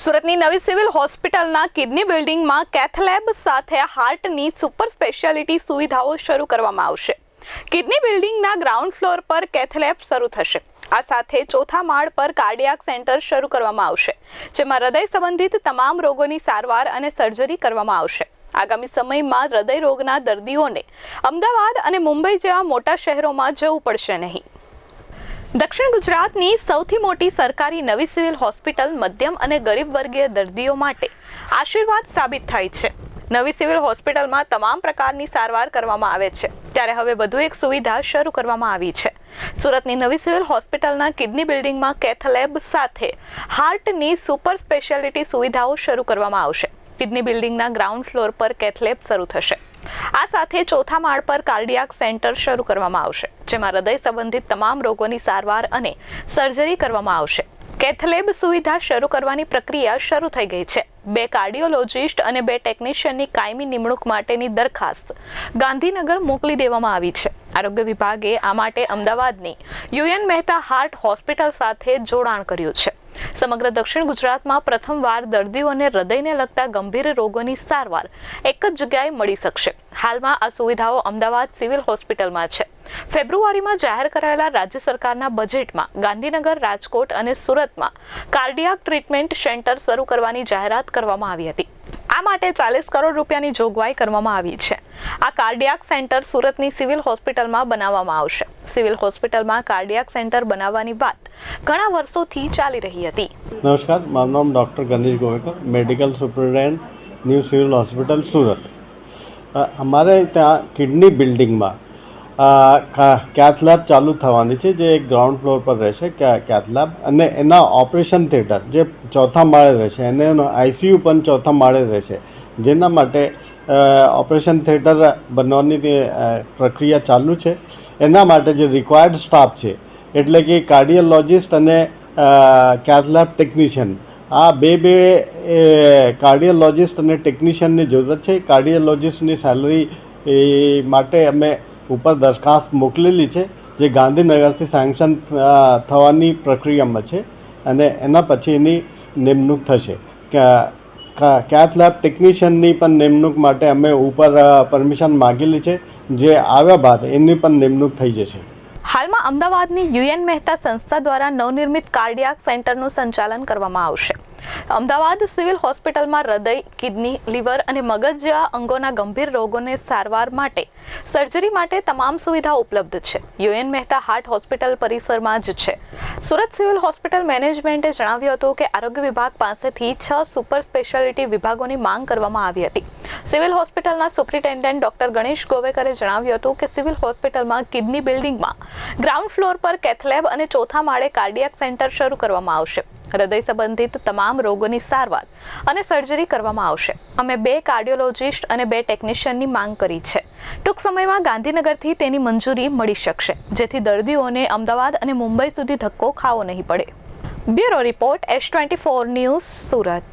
સુરતની નવી સિવિલ હોસ્પિટલના કિડની બિલ્ડિંગમાં કેથલેબ સાથે હાર્ટની સુપર સ્પેશિયાલિટી સુવિધાઓ શરૂ કરવામાં આવશે. કિડની બિલ્ડિંગના ગ્રાઉન્ડ ફ્લોર પર કેથલેબ શરૂ થશે. આ સાથે ચોથા માળ પર કાર્ડિયાક સેન્ટર શરૂ કરવામાં આવશે, જેમાં હૃદય સંબંધિત તમામ રોગોની સારવાર અને સર્જરી કરવામાં આવશે. આગામી સમયમાં હૃદય રોગના દર્દીઓને અમદાવાદ અને મુંબઈ જેવા મોટા શહેરોમાં જવું પડશે નહીં. દક્ષિણ ગુજરાતની સૌથી મોટી સરકારી નવી સિવિલ હોસ્પિટલ મધ્યમ અને ગરીબ વર્ગીય દર્દીઓ માટે આશીર્વાદ સાબિત થાય છે. નવી સિવિલ હોસ્પિટલમાં તમામ પ્રકારની સારવાર કરવામાં આવે છે. ત્યારે હવે વધુ એક સુવિધા શરૂ કરવામાં આવી છે. સુરતની નવી સિવિલ હોસ્પિટલના કિડની બિલ્ડિંગમાં કેથલેબ સાથે હાર્ટની સુપર સ્પેશિયાલિટી સુવિધાઓ શરૂ કરવામાં આવશે. કિડની બિલ્ડિંગના ગ્રાઉન્ડ ફ્લોર પર કેથલેબ શરૂ થશે. આ સાથે ચોથા માળ પર કાર્ડિયાક સેન્ટર શરૂ કરવામાં આવશે, જેમાં હૃદય સંબંધિત તમામ રોગોની સારવાર અને સર્જરી કરવામાં આવશે. કેથલેબ સુવિધા શરૂ કરવાની પ્રક્રિયા શરૂ થઈ ગઈ છે. બે કાર્ડિયોલોજિસ્ટ અને બે ટેકનિશિયનની કાયમી નિમણૂક માટેની દરખાસ્ત ગાંધીનગર મોકલી દેવામાં આવી છે. આરોગ્ય વિભાગે આ માટે અમદાવાદની યુએન મહેતા હાર્ટ હોસ્પિટલ સાથે જોડાણ કર્યું છે. સમગ્ર દક્ષિણ ગુજરાતમાં પ્રથમવાર દર્દીઓને હૃદયને લગતા ગંભીર રોગોની સારવાર એક જ જગ્યાએ મળી શકશે. હાલમાં આ સુવિધાઓ અમદાવાદ સિવિલ હોસ્પિટલમાં છે. ફેબ્રુઆરીમાં જાહેર કરાયેલા રાજ્ય સરકારના બજેટમાં ગાંધીનગર, રાજકોટ અને સુરતમાં કાર્ડિયાક ટ્રીટમેન્ટ સેન્ટર શરૂ કરવાની જાહેરાત કરવામાં આવી હતી. આ માટે ચાલીસ કરોડ રૂપિયાની જોગવાઈ કરવામાં આવી છે. આ કાર્ડિયાક સેન્ટર સુરતની સિવિલ હોસ્પિટલમાં બનાવવામાં આવશે. સિવિલ હોસ્પિટલમાં કાર્ડિયાક સેન્ટર બનાવવાની વાત ઘણા વર્ષોથી ચાલી રહી હતી. નમસ્કાર, મારું નામ doctor Ganesh Govekar, medical superintendent, new civil hospital, Surat. અમારે ત્યાં કિડની બિલ્ડિંગમાં કેથ ચાલુ થવાની છે, જે એક ગ્રાઉન્ડ ફ્લોર પર રહેશે કેથ લેબ, અને એના ઓપરેશન થિયેટર, જે ચોથા માળે રહેશે, અને એનો આઈસીયુ પણ ચોથા માળે રહેશે. જેના માટે ઓપરેશન થિયેટર બનવાની પ્રક્રિયા ચાલુ છે. એના માટે જે રિક્વાયર્ડ સ્ટાફ છે, એટલે કે કાર્ડિયોલોજિસ્ટ અને કેથલેબ ટેકનિશિયન આ બે બે કાર્ડિયોલોજિસ્ટ અને ટેકનિશિયનની જરૂરત છે. કાર્ડિયોલોજિસ્ટની સેલરી માટે અમે ઉપર દરખાસ્ત મોકલેલી છે, જે ગાંધીનગરથી સેન્કશન થવાની પ્રક્રિયામાં છે અને એના પછી એની નિમણૂક થશે. કેથ લેબ ટેકનિશિયનની પણ નિમણૂક માટે અમે ઉપર પરમિશન માગેલી છે, જે આવ્યા બાદ એની પણ નિમણૂક થઈ જશે. હાલમાં અમદાવાદની યુએન મહેતા સંસ્થા દ્વારા નવનિર્મિત કાર્ડિયાક સેન્ટરનું સંચાલન કરવામાં આવશે. અમદાવાદ સિવિલ હોસ્પિટલમાં હૃદય, કિડની, લીવર અને મગજ જેવા અંગોના ગંભીર રોગોને સારવાર માટે સર્જરી માટે તમામ સુવિધા ઉપલબ્ધ છે. યુએન મહેતા હાર્ટ હોસ્પિટલ પરિસરમાં જ છે. સુરત સિવિલ હોસ્પિટલ મેનેજમેન્ટે જણાવ્યું હતું કે આરોગ્ય વિભાગ પાસેથી છ સુપર સ્પેશિયાલિટી વિભાગોની માંગ કરવામાં આવી હતી. સિવિલ હોસ્પિટલના સુપ્રિન્ટેન્ડન્ટ ડોક્ટર ગણેશ ગોવેકરે જણાવ્યું હતું કે સિવિલ હોસ્પિટલમાં કિડની બિલ્ડિંગમાં ગ્રાઉન્ડ ફ્લોર પર કેથલેબ અને ચોથા માળે કાર્ડિયાક સેન્ટર શરૂ કરવામાં આવશે. હૃદય સંબંધિત તમામ રોગોની સારવાર અને સર્જરી કરવામાં આવશે. અમે બે કાર્ડિયોલોજિસ્ટ અને બે ટેકનિશિયનની માંગ કરી છે. ટૂંક સમયમાં ગાંધીનગરથી તેની મંજૂરી મળી શકશે, જેથી દર્દીઓને અમદાવાદ અને મુંબઈ સુધી ધક્કો ખાવો નહીં પડે. Bureau report S twenty four news Surat.